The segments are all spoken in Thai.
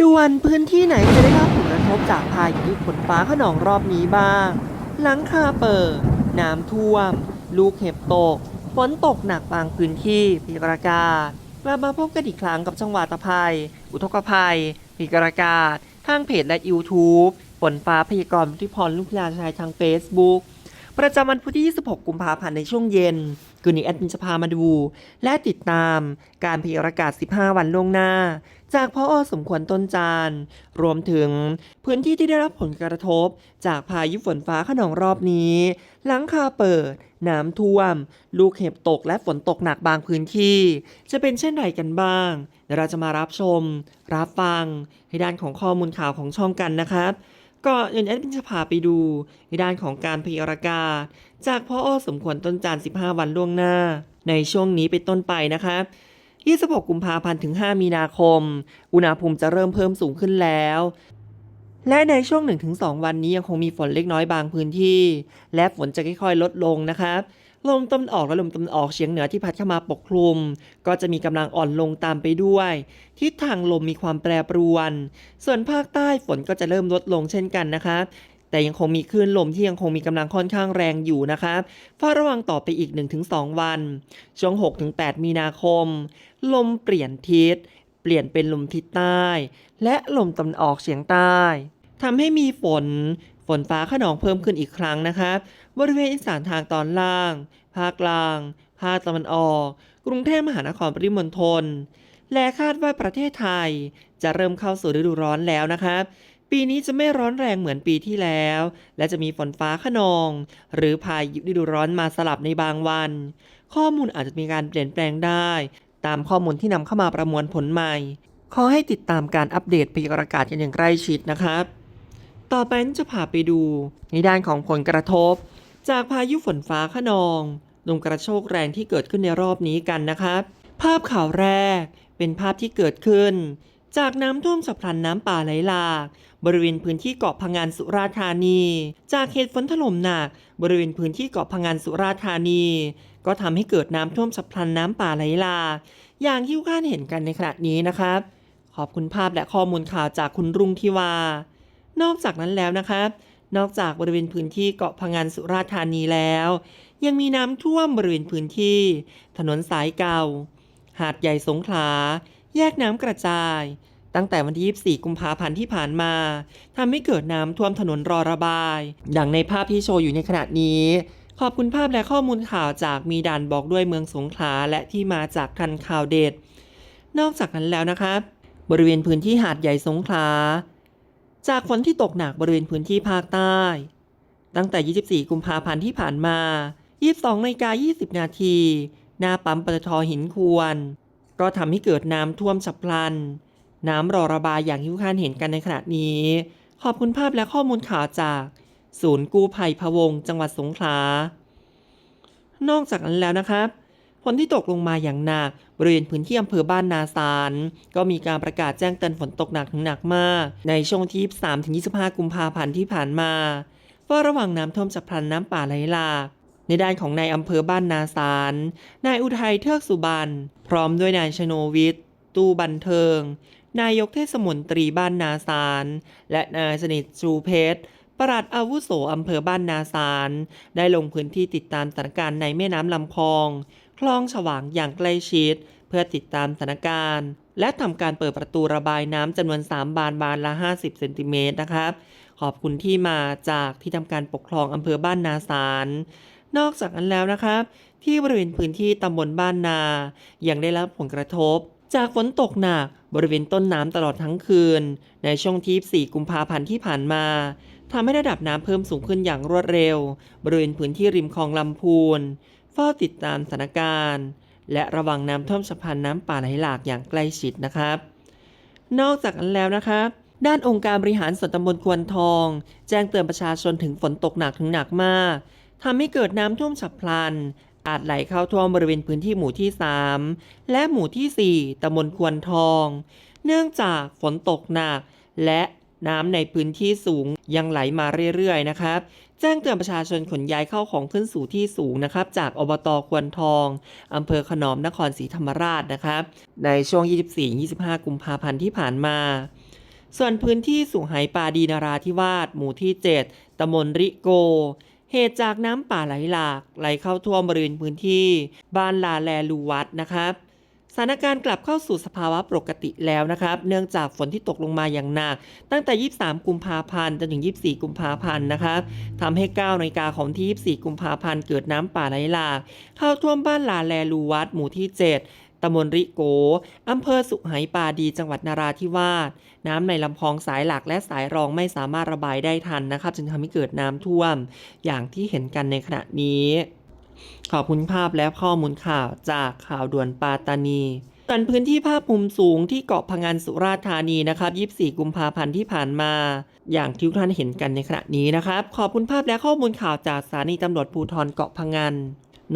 ด่วนพื้นที่ไหนจะได้รับผลกระทบจากพายุฝนฟ้าขนองรอบนี้บ้าง หลังคาเปิด น้ำท่วม ลูกเห็บตก ฝนตกหนักบางพื้นที่พิกรากาศกลับมาพบกันอีกครั้งกับจังหวัดตะไคร้อุทกภัยพิกรากาศ ทางเพจและ YouTube ฝนฟ้าพยากรณ์วุฒิพรลูกยาชายทาง Facebook ประจำวันพุธที่ 26 กุมภาพันธ์ในช่วงเย็น คืนนี้แอดมินจะพามาดู และติดตามการพยากรณ์อากาศ 15 วันล่วงหน้า จากพ่ออสมควรต้นจานรวมถึงพื้นที่ที่ได้รับผลกระทบ จากพายุฝนฟ้าขนองรอบนี้ หลังคาเปิด น้ำท่วม ลูกเห็บตกและฝนตกหนักบางพื้นที่ จะเป็นเช่นไรกันบ้างเดี๋ยวเราจะมารับชม รับฟัง ให้ด้านของข้อมูลข่าวของช่องกันนะครับ ก็เดี๋ยวแอดมินจะพาไปดูในด้านของการพยากรณ์อาศ จากพ่ออสมควรต้นจาน 15 วันล่วงหน้า ในช่วงนี้ไปต้นไปนะครับ26 กุมภาพันธ์ถึง 5 มีนาคม อุณหภูมิจะเริ่มเพิ่มสูงขึ้นแล้ว และในช่วง 1-2 วันนี้ยังคงมีฝนเล็กน้อยบางพื้นที่ และฝนจะค่อยๆ ลดลงนะครับ ลมตะวันออกและลมตะวันออกเฉียงเหนือที่พัดเข้ามาปกคลุม ก็จะมีกำลังอ่อนลงตามไปด้วย ทิศทางลมมีความแปรปรวน ส่วนภาคใต้ฝนก็จะเริ่มลดลงเช่นกันนะครับแต่ยังคงมีคลื่นลมที่ยังคงมีกำลังค่อนข้างแรงอยู่นะครับเฝ้าระวังต่อไปอีก 1-2 วัน ช่วง 6-8 มีนาคม ลมเปลี่ยนทิศ เปลี่ยนเป็นลมทิศใต้ และลมตะวันออกเฉียงใต้ทำให้มีฝน ฝนฟ้าขนองเพิ่มขึ้นอีกครั้งนะครับบริเวณอีสานทางตอนล่าง ภาคกลาง ภาคตะวันออก กรุงเทพมหานครปริมณฑล และคาดว่าประเทศไทยจะเริ่มเข้าสู่ฤดูร้อนแล้วนะครับ ปีนี้จะไม่ร้อนแรงเหมือนปีที่แล้ว และจะมีฝนฟ้าขนอง หรือพายุฤดูร้อนมาสลับในบางวัน ข้อมูลอาจจะมีการเปลี่ยนแปลงได้ ตามข้อมูลที่นำเข้ามาประมวลผลใหม่ ขอให้ติดตามการอัปเดตพยากรณ์อากาศกันอย่างใกล้ชิดนะครับ ต่อไปจะพาไปดู ในด้านของผลกระทบ จากพายุฝนฟ้าขนองลมกระโชกแรงที่เกิดขึ้นในรอบนี้กันนะครับ ภาพข่าวแรกเป็นภาพที่เกิดขึ้น จากน้ำท่วมฉับพลันน้ำป่าไหลหลาก บริเวณพื้นที่เกาะพังงานสุราธานี จากเหตุฝนถล่มหนัก บริเวณพื้นที่เกาะพังงานสุราธานี ก็ทำให้เกิดน้ำท่วมฉับพลันน้ำป่าไหลหลาก อย่างที่ทุกท่านเห็นกันในขณะนี้นะครับ ขอบคุณภาพและข้อมูลข่าวจากคุณรุ่งทิวา นอกจากนั้นแล้วนะครับนอกจากบริเวณพื้นที่เกาะพังงานสุราษฎร์ธานีแล้ว ยังมีน้ำท่วมบริเวณพื้นที่ ถนนสายเก่า หาดใหญ่สงขลา แยกน้ำกระจาย ตั้งแต่วันที่ 24 กุมภาพันธ์ที่ผ่านมาทำให้เกิดน้ำท่วมถนนรอระบาย ดังในภาพที่โชว์อยู่ในขณะนี้ขอบคุณภาพและข้อมูลข่าวจากมีดานบอกด้วยเมืองสงขลาและที่มาจากทันข่าวเด็ด นอกจากนั้นแล้วนะครับ บริเวณพื้นที่หาดใหญ่สงขลา จากฝนที่ตกหนักบริเวณพื้นที่ภาคใต้ ตั้งแต่ 24 กุมภาพันธ์ที่ผ่านมา 22นาฬิกา20 นาที หน้าปั๊มปตทหินควร ก็ทำให้เกิดน้ำท่วมฉับพลัน น้ำรอระบายอย่างที่ทุกท่านเห็นกันในขณะนี้ ขอบคุณภาพและข้อมูลข่าวจาก ศูนย์กู้ภัยพะวง จังหวัดสงขลา นอกจากนั้นแล้วนะครับ ฝนที่ตกลงมาอย่างหนักบริเวณพื้นที่อำเภอบ้านนาซานก็มีการประกาศแจ้งเตือนฝนตกหนักถึงหนักมาก ในช่วงที่ 23-25 กุมภาพันธ์ที่ผ่านมาเฝ้าระวังน้ำท่วมฉับพลันน้ำป่าไหลหลากในด้านของนายอำเภอบ้านนาซานนายอุทัยเทือกสุบรรณพร้อมด้วยนายชโนวิทย์ตู้บันเทิง นายกเทศมนตรีบ้านนาซานและนายสนิทจูเพชรปลัดอาวุโสอำเภอบ้านนาซานได้ลงพื้นที่ติดตามสถานการณ์ในแม่น้ำลำคลอง คลองฉวางอย่างใกล้ชิด เพื่อติดตามสถานการณ์ และทำการเปิดประตูระบายน้ำจำนวน 3 บานบานละ 50 เซนติเมตรนะครับ ขอบคุณที่มาจากที่ทำการปกครองอำเภอบ้านนาซานนอกจากนั้นแล้วนะครับ ที่บริเวณพื้นที่ตำบลบ้านนา ยังได้รับผลกระทบ จากฝนตกหนักบริเวณต้นน้ำตลอดทั้งคืน ในช่วงที่4กุมภาพันธ์ที่ผ่านมาทำให้ระดับน้ำเพิ่มสูงขึ้นอย่างรวดเร็ว บริเวณพื้นที่ริมคลองลำพูน ฝ้าติดตามสถานการณ์ และระวังน้ำท่วมฉับพลันน้ำป่าไหลหลากอย่างใกล้ชิดนะครับ นอกจากนั้นแล้วนะครับด้านองค์การบริหารส่วนตำบลควนทอง แจ้งเตือนประชาชนถึงฝนตกหนักถึงหนักมากทำให้เกิดน้ำท่วมฉับพลัน อาจไหลเข้าท่วมบริเวณพื้นที่หมู่ที่ 3 และหมู่ที่ 4ตำบลควนทอง เนื่องจากฝนตกหนัก และ น้ำในพื้นที่สูงยังไหลมาเรื่อยๆนะครับ แจ้งเตือนประชาชนขนย้ายเข้าของขึ้นสู่ที่สูงนะครับ จากอบตควนทองอำเภอขนอมนครศรีธรรมราชนะครับ ในช่วง 24-25 กุมภาพันธ์ที่ผ่านมา ส่วนพื้นที่สุไหปาดีนาราธิวาสหมู่ที่ 7ตำบลริโก เหตุจากน้ำป่าไหลหลาก ไหลเข้าท่วมบริเวณพื้นที่ บ้านลาแลลูวัดนะครับ สถานการณ์กลับเข้าสู่สภาวะปกติแล้วนะครับ เนื่องจากฝนที่ตกลงมาอย่างหนัก ตั้งแต่ 23 กุมภาพันธ์จนถึง 24 กุมภาพันธ์นะครับทำให้ 9นาฬิกาของที่ 24 กุมภาพันธ์เกิดน้ำป่าไหลหลากเข้าท่วมบ้านลาแลลูวัดหมู่ที่ 7ตำบลริโก อำเภอสุไหปาดี จังหวัดนาราธิวาส น้ำในลำคลองสายหลักและสายรองไม่สามารถระบายได้ทันนะครับ จึงทำให้เกิดน้ำท่วม อย่างที่เห็นกันในขณะนี้ ขอบคุณภาพและข้อมูลข่าวจากข่าวด่วนปาตานีส่วนพื้นที่ภาพมุมสูงที่เกาะพังงานสุราษฎร์ธานีนะครับ 24 กุมภาพันธ์ที่ผ่านมา อย่างที่ทุกท่านเห็นกันในขณะนี้นะครับ ขอบคุณภาพและข้อมูลข่าวจากสถานีตำรวจภูธรเกาะพังงาน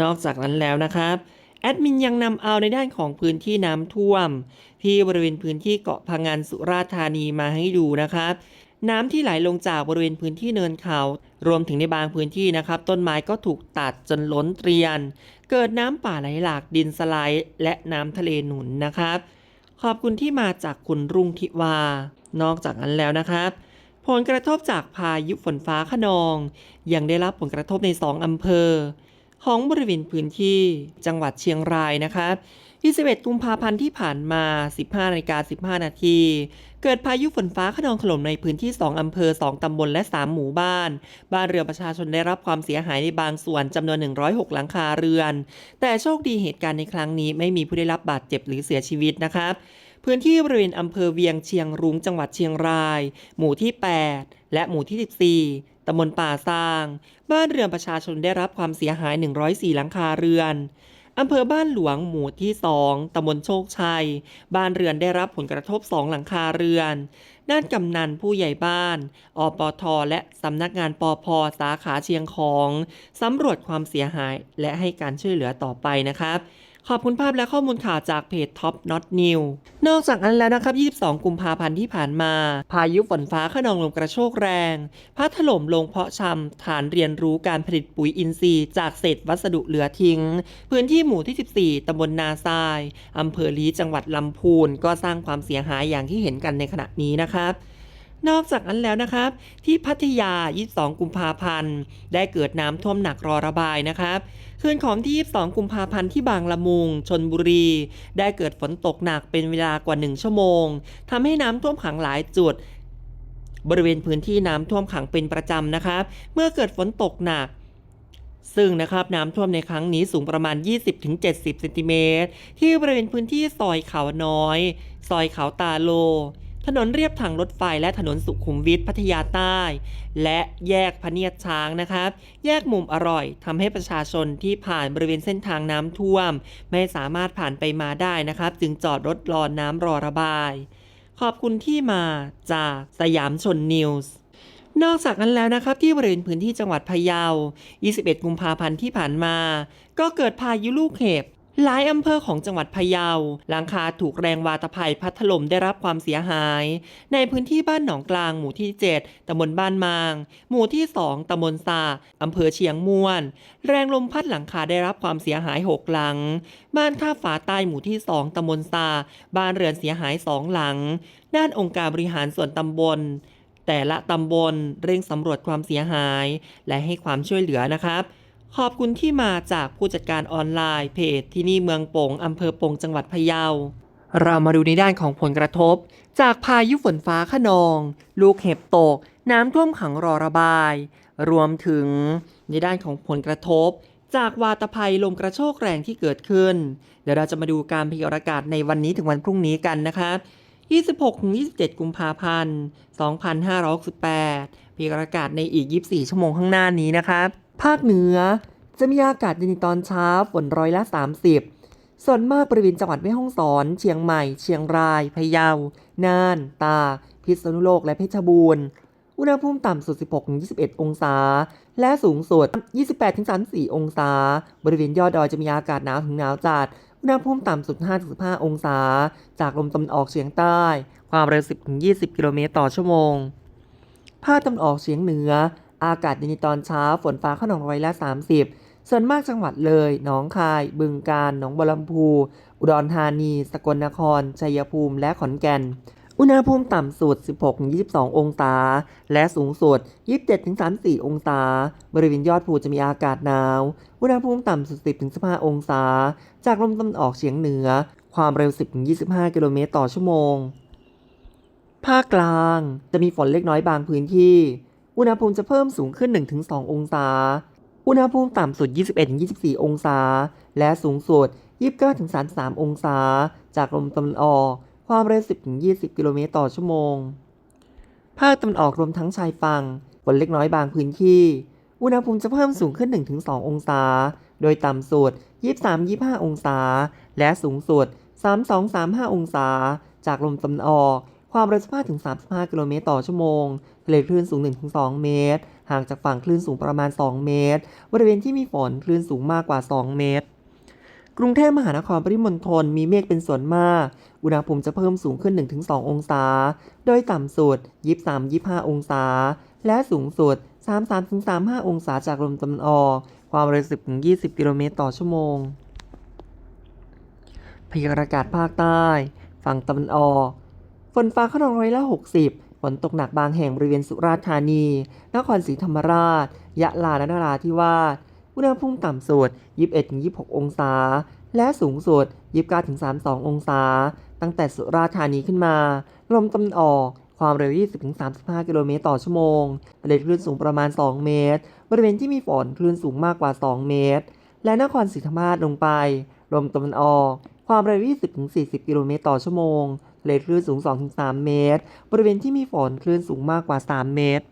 นอกจากนั้นแล้วนะครับแอดมินยังนำเอาในด้านของพื้นที่น้ำท่วม ที่บริเวณพื้นที่เกาะพังงานสุราษฎร์ธานีมาให้ดูนะครับ น้ำที่ไหลลงจากบริเวณพื้นที่เนินเขา รวมถึงในบางพื้นที่นะครับ ต้นไม้ก็ถูกตัดจนล้นเตรียน เกิดน้ำป่าไหลหลากดินสไลด์และน้ำทะเลหนุนนะครับ ขอบคุณที่มาจากคุณรุ่งทิวา นอกจากนั้นแล้วนะครับ ผลกระทบจากพายุฝนฟ้าขนอง ยังได้รับผลกระทบใน2อำเภอ ของบริเวณพื้นที่จังหวัดเชียงรายนะครับ21กุมภาพันธ์ที่ผ่านมา 15นาฬิกา15 นาที เกิดพายุฝนฟ้าขนองถล่มในพื้นที่ 2 อำเภอ 2 ตำบล และ 3 หมู่บ้าน บ้านเรือนประชาชนได้รับความเสียหายในบางส่วนจำนวน 106 หลังคาเรือน แต่โชคดีเหตุการณ์ในครั้งนี้ไม่มีผู้ได้รับบาดเจ็บหรือเสียชีวิตนะครับพื้นที่บริเวณอำเภอเวียงเชียงรุ้งจังหวัดเชียงราย หมู่ที่ 8 และหมู่ที่ 14 ตำบลป่าซาง บ้านเรือนประชาชนได้รับความเสียหาย 104 หลังคาเรือน อำเภอบ้านหลวงหมู่ที่ 2ตำบลโชคชัย บ้านเรือนได้รับผลกระทบสองหลังคาเรือน ด้านกำนันผู้ใหญ่บ้าน อปท และสำนักงานปอพสาขาเชียงของ สำรวจความเสียหายและให้การช่วยเหลือต่อไปนะครับ ขอบคุณภาพและข้อมูลข่าวจากเพจ Top Not New นอกจากนั้นแล้วนะครับ 22 กุมภาพันธ์ที่ผ่านมา พายุฝนฟ้าขนองลมกระโชกแรง พัดถล่มลงเพาะชำฐานเรียนรู้การผลิตปุ๋ยอินทรีย์ จากเศษวัสดุเหลือทิ้ง พื้นที่หมู่ที่ 14 ตำบลนาทราย อำเภอลีจังหวัดลำพูน ก็สร้างความเสียหายอย่างที่เห็นกันในขณะนี้นะครับ นอกจากนั้นแล้วนะครับ ที่พัทยา 22 กุมภาพันธ์ ได้เกิดน้ำท่วมหนักรอระบายนะครับคืนของที่ 22 กุมภาพันธ์ที่บางละมุง ชนบุรี ได้เกิดฝนตกหนักเป็นเวลากว่า 1 ชั่วโมงทำให้น้ำท่วมขังหลายจุด บริเวณพื้นที่น้ำท่วมขังเป็นประจำนะครับ เมื่อเกิดฝนตกหนักซึ่งนะครับน้ำท่วมในครั้งนี้สูงประมาณ 20-70 เซนติเมตรที่บริเวณพื้นที่ซอยเขาน้อย ซอยเขาตาโล ถนนเรียบทางรถไฟและถนนสุขุมวิทพัทยาใต้ และแยกพเนียดช้างนะครับ แยกมุมอร่อยทำให้ประชาชนที่ผ่านบริเวณเส้นทางน้ำท่วม ไม่สามารถผ่านไปมาได้นะครับ จึงจอดรถรอน้ำรอระบาย ขอบคุณที่มาจากสยามชนนิวส์นอกจากนั้นแล้วนะครับที่บริเวณพื้นที่จังหวัดพะเยา 21 กุมภาพันธ์ที่ผ่านมา ก็เกิดพายุลูกเห็บ หลายอำเภอของจังหวัดพะเยา หลังคาถูกแรงวาตภัยพัดถล่มได้รับความเสียหาย ในพื้นที่บ้านหนองกลางหมู่ที่ 7ตำบลบ้านมาง หมู่ที่ 2ตำบลซาอำเภอเชียงม่วน แรงลมพัดหลังคาได้รับความเสียหาย 6 หลัง บ้านท่าฝาใต้หมู่ที่ 2ตำบลซาบ้านเรือนเสียหาย 2 หลัง ด้านองค์การบริหารส่วนตำบลแต่ละตำบลเร่งสำรวจความเสียหาย และให้ความช่วยเหลือนะครับ ขอบคุณที่มาจากผู้จัดการออนไลน์เพจที่นี่เมืองโป่งอำเภอโป่งจังหวัดพะเยา เรามาดูในด้านของผลกระทบ จากพายุฝนฟ้าขนอง ลูกเห็บตก น้ำท่วมขังรอระบาย รวมถึงในด้านของผลกระทบ จากวาตภัยลมกระโชกแรงที่เกิดขึ้น เดี๋ยวเราจะมาดูการพยากรณ์อากาศในวันนี้ถึงวันพรุ่งนี้กันนะครับ26-27 กุมภาพันธ์ 2568พยากรณ์อากาศในอีก 24 ชั่วโมงข้างหน้านี้นะครับ ภาคเหนือจะมีอากาศเย็นในตอนเช้าฝนร้อยละ 30 ส่วนมากบริเวณจังหวัดแม่ฮ่องสอน เชียงใหม่ เชียงราย พะเยา น่าน ตา พิษณุโลก และเพชรบูรณ์ อุณหภูมิต่ำสุด 16-21 องศา และสูงสุด 28-34 องศา บริเวณยอดดอยจะมีอากาศหนาวถึงหนาวจัด อุณหภูมิต่ำสุด 5-15 องศา จากลมตะวันออกเฉียงใต้ ความเร็ว 10-20 กิโลเมตรต่อชั่วโมงภาคตะวันออกเฉียงเหนือ อากาศเย็นในตอนเช้าฝนฟ้าขนองร้อยละ 30 ส่วนมากจังหวัดเลย หนองคาย บึงกาฬหนองบัวลำพู อุดรธานี สกลนคร ชัยภูมิและขอนแก่น อุณหภูมิต่ำสุด 16-22 องศา และสูงสุด 27-34 องศา บริเวณยอดภูจะมีอากาศหนาว อุณหภูมิต่ำสุด 10-15 องศา จากลมตะวันออกเฉียงเหนือ ความเร็ว 10-25 กิโลเมตรต่อชั่วโมง ภาคกลางจะมีฝนเล็กน้อยบางพื้นที่ อุณหภูมิจะเพิ่มสูงขึ้น 1-2 องศา อุณหภูมิต่ำสุด 21-24 องศา และสูงสุด 29-33 องศา จากลมตะวันออก ความเร็ว 10-20 กิโลเมตรต่อชั่วโมง ภาคตะวันออกรวมทั้งชายฝั่งฝนเล็กน้อยบางพื้นที่ อุณหภูมิจะเพิ่มสูงขึ้น 1-2 องศา โดยต่ำสุด 23-25 องศา และสูงสุด 32-35 องศา จากลมตะวันออก ความเร็ว15-35 กิโลเมตรต่อชั่วโมงทะเลคลื่นสูง 1-2 เมตร ห่างจากฝั่งคลื่นสูงประมาณ 2 เมตร บริเวณที่มีฝนคลื่นสูงมากกว่า 2 เมตร กรุงเทพมหานครปริมณฑลมีเมฆเป็นส่วนมาก อุณหภูมิจะเพิ่มสูงขึ้น 1-2 องศา โดยต่ำสุด 23-25 องศา และสูงสุด 33-35 องศาจากลมตะวันออก ความเร็ว 10-20 กิโลเมตรต่อชั่วโมงพยากรณ์อากาศภาคใต้ ฝั่งตะวันออก ฝนฟ้าขนองร้อยละ60 ฝนตกหนักบางแห่งบริเวณสุราษฎร์ธานี นครศรีธรรมราช ยะลาและนราธิวาส อุณหภูมิต่ำสุด 21-26 องศา และสูงสุด 29-32 องศา ตั้งแต่สุราษฎร์ธานีขึ้นมา ลมตะวันออกความเร็ว 20-35 กิโลเมตรต่อชั่วโมงทะเลคลื่นสูงประมาณ 2 เมตร บริเวณที่มีฝนคลื่นสูงมากกว่า 2 เมตร และนครศรีธรรมราชลงไป ลมตะวันออก ความเร็ว 20-40 กิโลเมตรต่อชั่วโมง ทะเลคลื่นสูง 2-3 เมตร บริเวณที่มีฝนคลื่นสูงมากกว่า 3 เมตร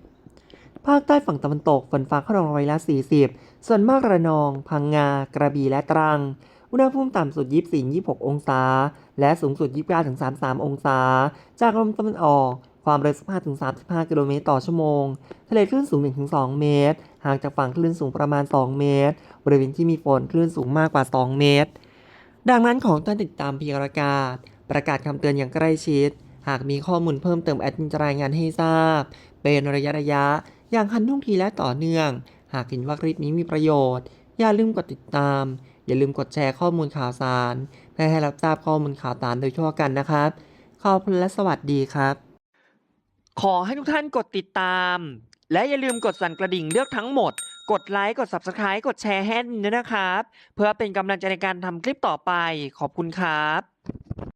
ภาคใต้ฝั่งตะวันตกฝนฟ้าขนองร้อยละ 40 ส่วนมากระนอง พังงา กระบี่และตรัง อุณหภูมิต่ำสุด 24-26 องศา และสูงสุด 29-33 องศา จากลมตะวันออก ความเร็ว 15-35 กิโลเมตรต่อชั่วโมง ทะเลคลื่นสูง 1-2 เมตร ห่างจากฝั่งคลื่นสูงประมาณ 2 เมตร บริเวณที่มีฝนคลื่นสูงมากกว่า 2 เมตร ดังนั้นของท่านติดตามพยากรณ์อากาศ ประกาศคำเตือนอย่างใกล้ชิด หากมีข้อมูลเพิ่มเติมแอดมินจะรายงานให้ทราบ เป็นระยะระยะ อย่างทันท่วงทีและต่อเนื่อง หากเห็นว่าคลิปนี้มีประโยชน์ อย่าลืมกดติดตาม อย่าลืมกดแชร์ข้อมูลข่าวสารเพื่อให้รับทราบข้อมูลข่าวสารโดยทั่วกันนะครับขอบคุณและสวัสดีครับ ขอให้ทุกท่านกดติดตาม และอย่าลืมกดสั่นกระดิ่งเลือกทั้งหมด กดไลค์ กด Subscribe กดแชร์ให้ด้วยนะครับ เพื่อเป็นกำลังใจในการทำคลิปต่อไป ขอบคุณครับ